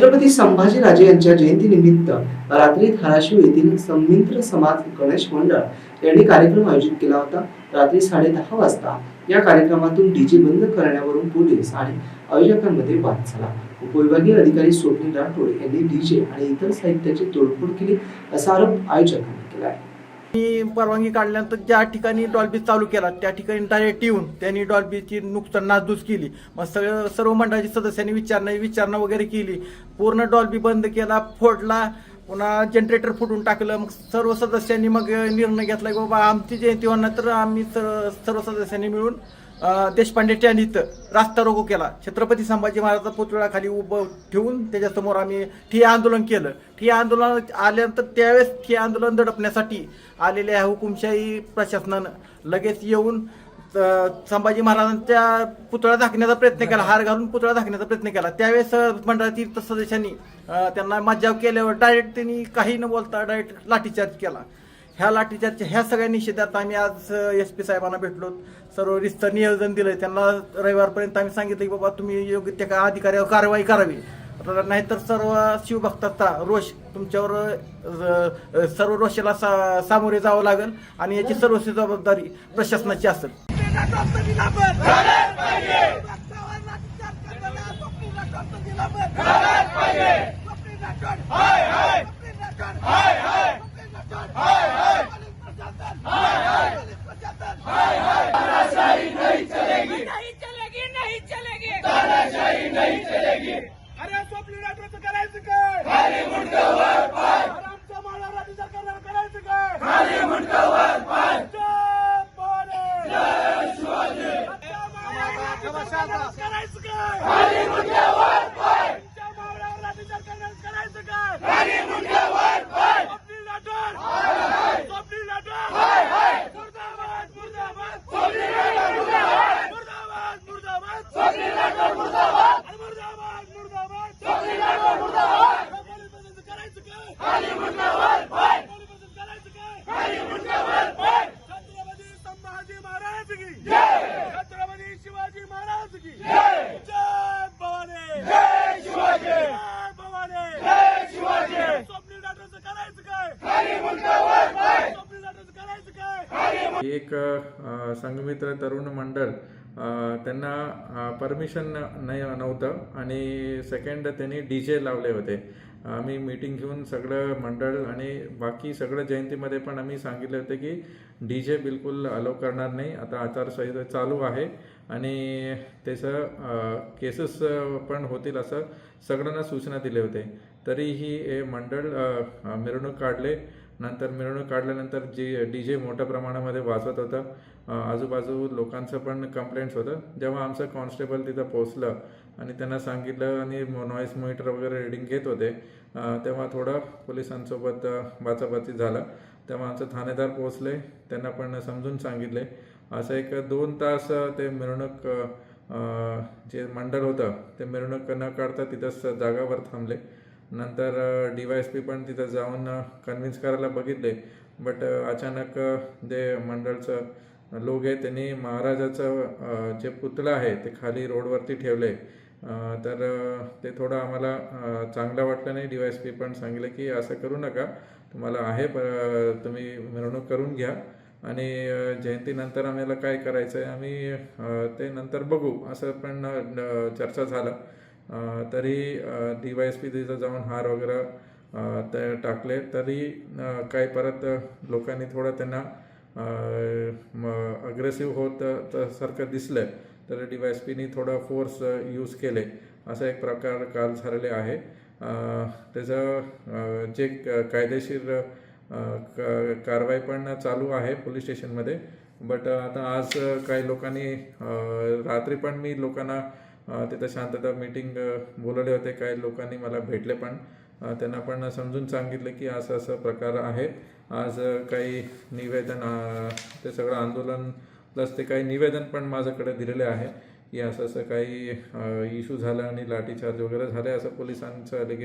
छत्रपती संभाजीराजे यांच्या जयंतीनिमित्त रात्री धाराशिव येथील संमित्र समाज गणेश मंडळ यांनी कार्यक्रम आयोजित केला होता. रात्री साडे दहा वाजता या कार्यक्रमातून डीजे बंद करण्यावरून पोलीस आणि आयोजकांमध्ये वाद झाला. उपविभागीय अधिकारी स्वप्नील राठोड यांनी डीजे आणि इतर साहित्याची तोडफोड केली असा आरोप आयोजकांनी केला आहे. मी परवानगी काढल्यानंतर ज्या ठिकाणी डॉल्बी चालू केला त्या ठिकाणी डायरेक्ट येऊन त्यांनी डॉल्बीची नुकसान नासधूस केली. मग सगळं सर्व मंडळाच्या सदस्यांनी विचारणा विचारणा वगैरे केली. पूर्ण डॉल्बी बंद केला फोडला पुन्हा जनरेटर फुटून टाकलं. मग सर्व सदस्यांनी मग निर्णय घेतला की बाबा आमची जयंती होणार तर आम्ही सर्व सर्व सदस्यांनी मिळून देशपांडे स्टँड इथं रास्ता रोको केला. छत्रपती संभाजी महाराजचा पुतळा खाली उभं ठेवून त्याच्यासमोर आम्ही ठिय्या आंदोलन केलं. ठिय्या आंदोलन आल्यानंतर त्यावेळेस ठिय्या आंदोलन दडपण्यासाठी आलेल्या हुकुमशाही प्रशासनानं लगेच येऊन संभाजी महाराजांच्या पुतळा झाकण्याचा प्रयत्न केला. हार घालून पुतळा झाकण्याचा प्रयत्न केला. त्यावेळेस मंडळातील सदस्यांनी त्यांना मज्जाव केल्यावर डायरेक्ट त्यांनी काही न बोलता डायरेक्ट लाठीचार्ज केला. ह्या लाठीचार्जच्या ह्या सगळ्या निषेधात आम्ही आज एस पी साहेबांना भेटलो. सर्व रिस्तर नियोजन दिलं त्यांना रविवारपर्यंत आम्ही सांगितलं की बाबा तुम्ही योग्य त्या का अधिकाऱ्यावर कारवाई करावी. नाहीतर सर्व शिवभक्ताचा रोष तुमच्यावर सर्व रोषाला सा सामोरे जावं लागेल आणि याची सर्व जबाबदारी प्रशासनाची असेल. नहीं चलेगी नहीं चलेगी अरे स्वप्नी डॉक्टरचं करायचं काय? खाली आमच्या मालाला विचार करणार करायचं काय? खाली करायचं काय? खाली आमच्या मावळ्यावर विचार करणार करायचं काय? खाली डॉक्टर स्वप्नी डॉक्टर मुर्दाबाद मुर्दाबाद स्वप्नी डॉक्टर मुर्दाबाद मुर्दाबाद स्वप्नी डॉक्टर मुर्दाबाद मुर्दाबाद मुर्दाबाद स्वप्नी डॉक्टर मुर्दाबाद पोलिसांचं करायचं काय खाली मुर्दाबाद पोलिसांचं करायचं काय खाली मुर्दाबाद छत्रपती संभाजी महाराज की जय! छत्रपती शिवाजी महाराज की. जय! जय भवानी. जय शिवाजी. जय भवानी. जय शिवाजी. स्वप्नी डॉक्टरचं करायचं काय? डॉक्टरचं करायचं एक संघमित्र तरुण मंडळ त्यांना परमिशन नाही नव्हतं. आणि सेकंड त्यांनी डी जे लावले होते. आम्ही मीटिंग घेऊन सगळं मंडळ आणि बाकी सगळं जयंतीमध्ये पण आम्ही सांगितले होते की डी जे बिलकुल अलो करणार नाही. आता आचारसंहिता चालू आहे आणि त्याचं केसेस पण होतील असं सगळ्यांना सूचना दिले होते. तरीही हे मंडळ मिरवणूक काढले. नंतर मिरवणूक काढल्यानंतर जी डी जे मोठ्या प्रमाणामध्ये वाजवत होतं आजूबाजू लोकांचं पण कंप्लेंट्स होतं. जेव्हा आमचं कॉन्स्टेबल तिथं पोहोचलं आणि त्यांना सांगितलं आणि नॉईस मोनिटर वगैरे रिडिंग घेत होते तेव्हा थोडं पोलिसांसोबत बाचाबाची झालं. तेव्हा आमचं थानेदार पोहोचले त्यांना पण समजून सांगितले. असं एक दोन तास ते मिरवणूक जे मंडळ होतं ते मिरवणूक न काढता तिथंच जागावर थांबले. नंतर डी वाय एस पी पण तिथं जाऊन कन्व्हिन्स करायला बघितले. बट अचानक जे मंडळचं लोक आहे त्यांनी महाराजाचं जे पुतळं आहे ते खाली रोडवरती ठेवले. तर ते थोडं आम्हाला चांगलं वाटलं नाही. डी वाय एस पी पण सांगितलं की असं करू नका. तुम्हाला आहे प- तुम्ही मिरवणूक करून घ्या. आणि जयंतीनंतर आम्हाला काय करायचं आहे आम्ही ते नंतर बघू. असं पण चर्चा झालं. तरी डी वाय एस पी तिथं जाऊन हार वगैरे ते टाकले. तरी काही परत लोकांनी थोडं त्यांना अग्रेसिव्ह होत सारखं दिसलं तर डी वाय एस पीनी थोडं फोर्स यूज केले. असा एक प्रकार काल झालेले आहे. त्याचं जे कायदेशीर क- कारवाई पण चालू आहे पोलीस स्टेशनमध्ये. बट आता आज काही लोकांनी रात्री पण मी लोकांना तिथं शांतता मीटिंग बोलवले होते काही लोकांनी मला भेटले पण. त्यांना पण समजून सांगितलं की असं असं प्रकार आहे. आज काही निवेदन ते सगळं आंदोलन प्लस ते काही निवेदन पण माझ्याकडे दिलेले आहे की असं असं काही इशू झालं आणि लाठीचार्ज वगैरे झाले असं पोलिसांचं